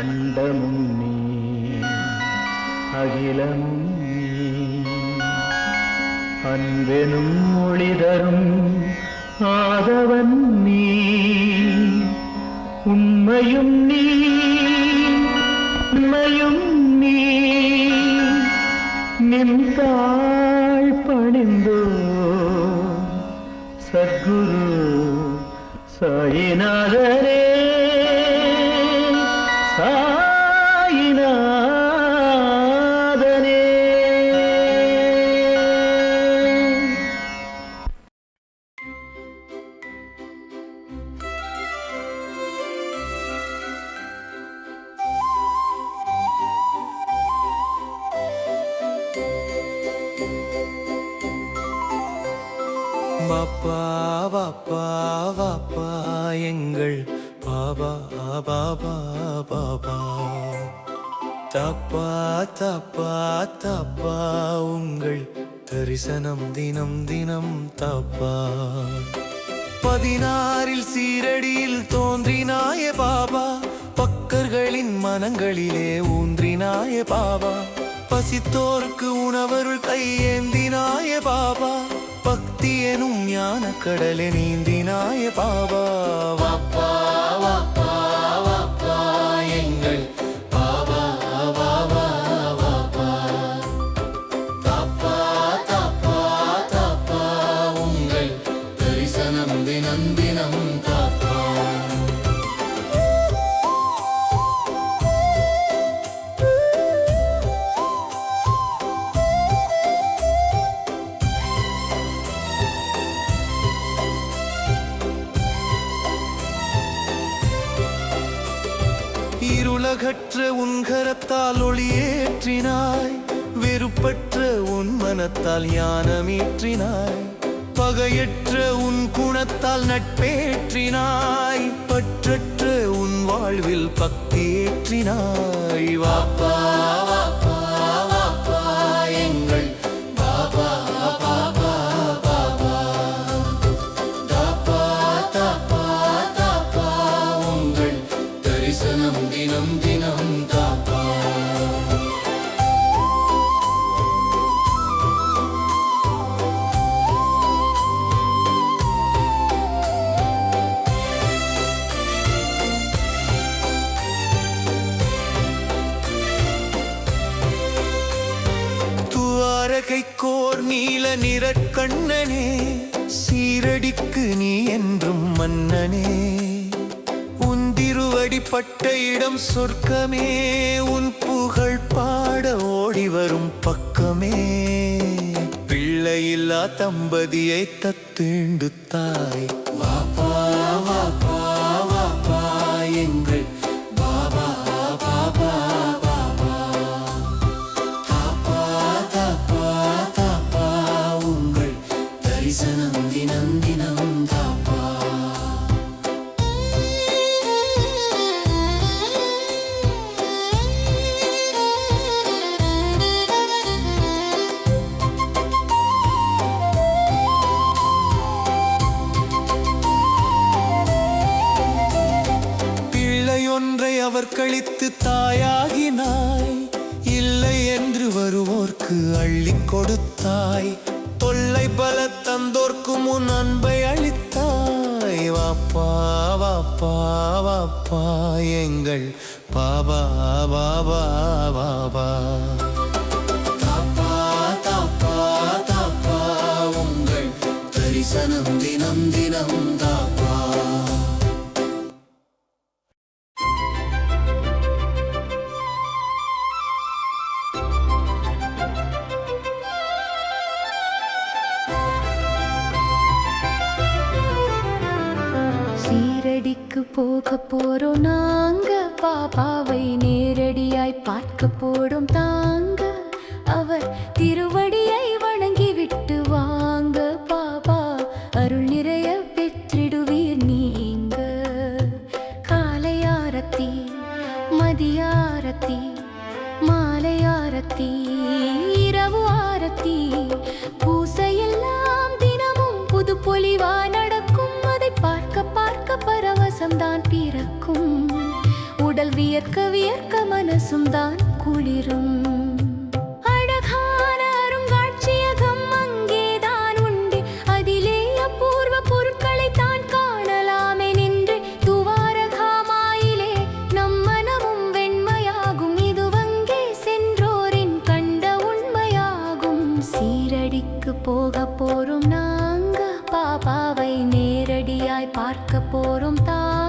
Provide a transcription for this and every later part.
அண்டமும் நீ அகிலமும் அன்பெனும் மொழி ஆதவன் நீ உண்மையும் நீ. வாப்பா வாப்பா வாப்பா எங்கள் பாபா பாபா பாபா தப்பா தப்பா தப்பா உங்கள் தரிசனம் தினம் தினம் தப்பா பதினாறில் சீரடியில் தோன்றினாய பாபா பக்கர்களின் மனங்களிலே ஊன்றினாய பாபா பசித்தோருக்கு உணவருள் கையேந்தினாய பாபா பக்தி எனும் ஞான கடலே நீந்தினாய பாபா. வாப்பா வாப்பா. இருளகற்ற உன் கரத்தால் ஒளியேற்றினாய். வெறுப்பற்ற உன் மனத்தால் ஞானமேற்றினாய். பகையற்ற உன் குணத்தால் நட்பேற்றினாய். பற்றற்ற உன் வாழ்வில் பக்தியேற்றினாய் வாப்பா வாப்பா. அழகை கோர் நீல நிறக்கண்ணனே சீரடிக்கு நீ என்றும் மன்னனே. உன் திருவடிப்பட்ட இடம் சொர்க்கமே உன் புகழ் பாட ஓடி வரும் பக்கமே. பிள்ளையில்லா தம்பதியை தத்தீண்டு தாய் வா கழித்து தாயாகினாய். இல்லை என்று வருவோர்க்கு அள்ளி கொடுத்தாய். தொல்லை பல தந்தோர்க்கு முன் அன்பை அளித்தாய். வாப்பா வாப்பா வாப்பா எங்கள் பாபா பாபா பாபா. தாப்பா தாப்பா தாப்பா உங்கள் தரிசனம் தினம் தினம் தான் சீரடிக்கு போக போறோம். நாங்க பாபாவை நேரடியாய் பார்க்க போடும் தாங்க அவர் திருவடியை வணங்கிவிட்டு வாங்க. பாபா அருள் நிறைய பெற்றிடுவீர் நீங்க. காலையாரத்தி மதியாரத்தி மாலையாரத்தி இரவு ஆரத்தி. பூசையெல்லாம் தினமும் புது பொலிவா நட பரவசம்தான் பிறக்கும். உடல் வியர்க்க வியர்க்க மனசும் தான் குளிரும். அழகான அருங்காட்சியகம் அங்கேதான் உண்டு. அதிலே அபூர்வ பொருட்களை தான் காணலாமே நின்று. துவாரகாமாயிலே நம் மனமும் வெண்மையாகும். இது சென்றோரின் கண்ட உண்மையாகும். சீரடிக்கு போக போறோம் நாங்க பாபாவை பார்க்க போறோம் தான்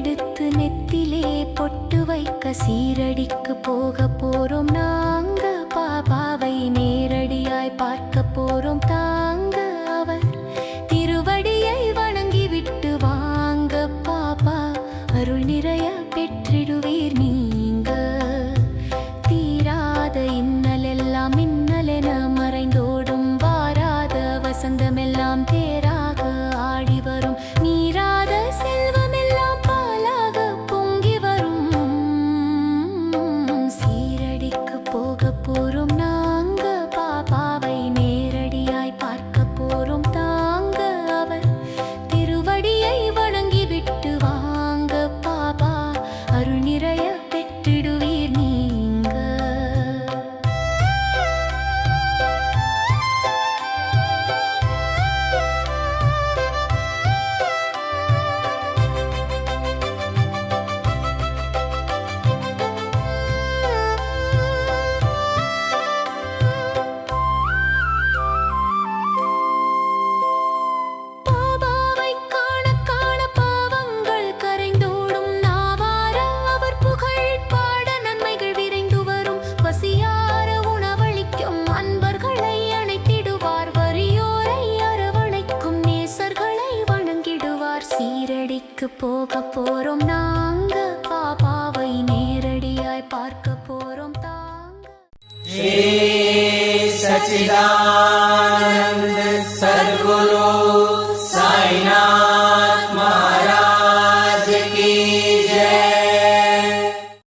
எடுத்து நெத்திலே பொட்டு வைக்க சீரடிக்கு போக போறோம். நாங்க பாபாவை நேரடியாய் பார்க்க போறோம். தாங்க அவர் திருவடியை வணங்கி விட்டு வாங்க பாபா அருள் நிறைய பெற்றிடுவீர் நீ. பார்க்க போறோம் தாங்க. சச்சிதா